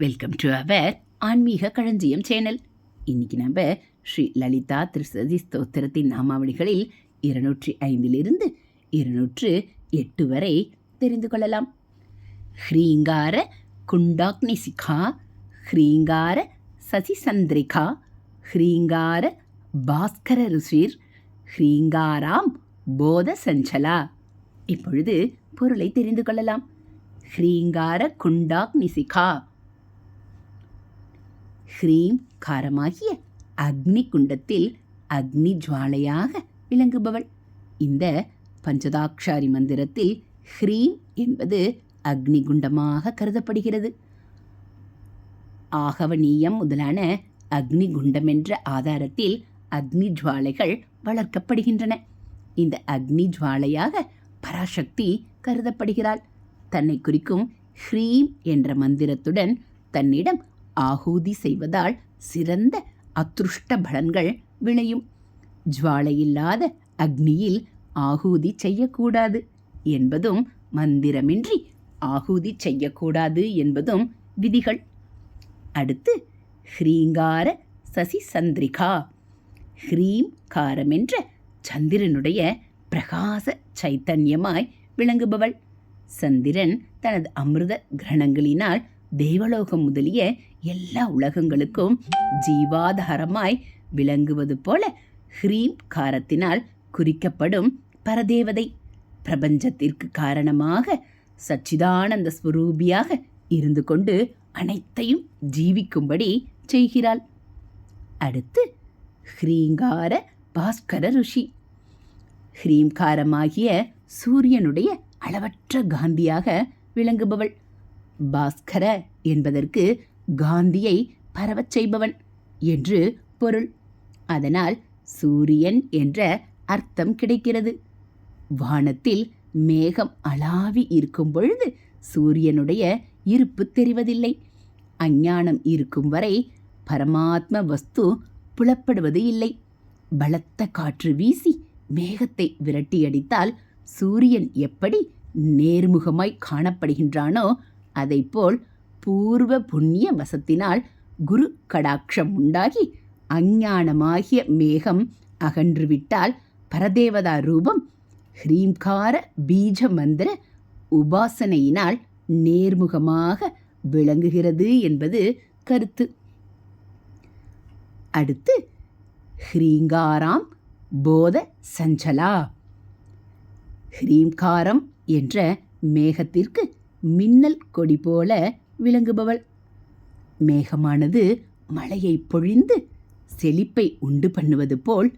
Welcome to our ஆன்மீக களஞ்சியம் channel இன்னைக்கு நம்ம ஸ்ரீ லலிதா திருசதி ஸ்தோத்திரத்தின் நாமாவளிகளில் இருநூற்றி ஐந்திலிருந்து இருநூற்று எட்டு வரை தெரிந்து கொள்ளலாம். ஹ்ரீங்கார குண்டாக்னி சிகா ஹ்ரீங்கார சசிசந்திரிகா ஹ்ரீங்கார பாஸ்கர ருஷிர் ஹ்ரீங்காராம் போத சஞ்சலா இப்பொழுது பொருளை தெரிந்து கொள்ளலாம். ஹ்ரீங்கார குண்டாக்னி சிகா ஹ்ரீம் காரமாகிய அக்னி குண்டத்தில் அக்னி ஜுவாலையாக விளங்குபவள். இந்த பஞ்சதாக்ஷாரி மந்திரத்தில் ஹ்ரீம் என்பது அக்னி குண்டமாக கருதப்படுகிறது. ஆகவனீயம் முதலான அக்னி குண்டம் என்ற ஆதாரத்தில் அக்னி ஜுவாலைகள் வளர்க்கப்படுகின்றன. இந்த அக்னி ஜுவாலையாக பராசக்தி கருதப்படுகிறாள். தன்னை குறிக்கும் ஹ்ரீம் என்ற மந்திரத்துடன் தன்னிடம் ஆகூதி செய்வதால் சிறந்த அத்ருஷ்ட பலன்கள் விளையும். ஜுவாலையில்லாத அக்னியில் ஆகூதி செய்யக்கூடாது என்பதும் மந்திரமின்றி ஆகூதி செய்யக்கூடாது என்பதும் விதிகள். அடுத்து ஹ்ரீங்கார சசி சந்திரிகா ஹ்ரீம் காரமென்ற என்ற சந்திரனுடைய பிரகாச சைத்தன்யமாய் விளங்குபவள். சந்திரன் தனது அமிர்த கிரணங்களினால் தேவலோகம் முதலிய எல்லா உலகங்களுக்கும் ஜீவாதாரமாய் விளங்குவது போல ஹ்ரீம் காரத்தினால் குறிக்கப்படும் பரதேவதை பிரபஞ்சத்திற்கு காரணமாக சச்சிதானந்த ஸ்வரூபியாக இருந்து கொண்டு அனைத்தையும் ஜீவிக்கும்படி செய்கிறாள். அடுத்து ஹ்ரீங்கார பாஸ்கர ருஷி. ஹ்ரீம்காரமாகிய சூரியனுடைய அளவற்ற காந்தியாக விளங்குபவள். பாஸ்கர என்பதற்கு காந்தியை பரவச் செய்பவன் என்று பொருள். அதனால் சூரியன் என்ற அர்த்தம் கிடைக்கிறது. வானத்தில் மேகம் அளாவி இருக்கும் பொழுது சூரியனுடைய இருப்பு தெரிவதில்லை. அஞ்ஞானம் இருக்கும் வரை பரமாத்ம வஸ்து புலப்படுவது இல்லை. பலத்த காற்று வீசி மேகத்தை விரட்டியடித்தால் சூரியன் எப்படி நேர்முகமாய் காணப்படுகின்றானோ அதைப்போல் பூர்வ புண்ணிய வசத்தினால் குரு கடாட்சம் உண்டாகி அஞ்ஞானமாகிய மேகம் அகன்றுவிட்டால் பரதேவதா ரூபம் ஹ்ரீம்கார பீஜ மந்திர உபாசனையினால் நேர்முகமாக விளங்குகிறது என்பது கருத்து. அடுத்து ஹ்ரீங்காராம் போத சஞ்சலா. ஹ்ரீம்காரம் என்ற மேகத்திற்கு மின்னல் கொடி போல விளங்குபவள். மேகமானது மழையை பொழிந்து செழிப்பை உண்டு பண்ணுவது போல்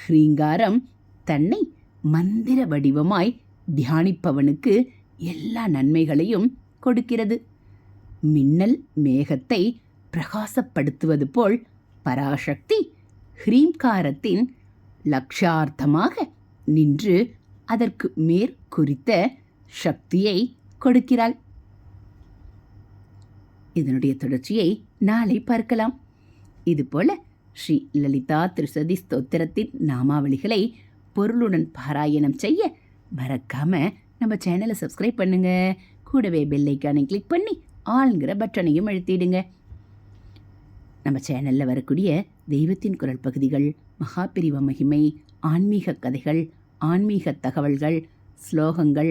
ஹ்ரீங்காரம் தன்னை மந்திர வடிவமாய் தியானிப்பவனுக்கு எல்லா நன்மைகளையும் கொடுக்கிறது. மின்னல் மேகத்தை பிரகாசப்படுத்துவது போல் பராசக்தி ஹ்ரீம்காரத்தின் லக்ஷார்த்தமாக நின்று அதற்கு மேற்குறித்த சக்தியை கொடுக்கிறாள். இதனுடைய தொடர்ச்சியை நாளை பார்க்கலாம். இதுபோல ஸ்ரீ லலிதா திருசதி ஸ்தோத்திரத்தின் நாமாவளிகளை பொருளுடன் பாராயணம் செய்ய மறக்காம நம்ம சேனலை சப்ஸ்கிரைப் பண்ணுங்க. கூடவே பெல்லைக்கானை கிளிக் பண்ணி ஆளுங்கிற பட்டனையும் அழுத்திடுங்க. நம்ம சேனலில் வரக்கூடிய தெய்வத்தின் குரல் பகுதிகள் மகாபிரிவ மகிமை ஆன்மீக கதைகள் ஆன்மீக தகவல்கள் ஸ்லோகங்கள்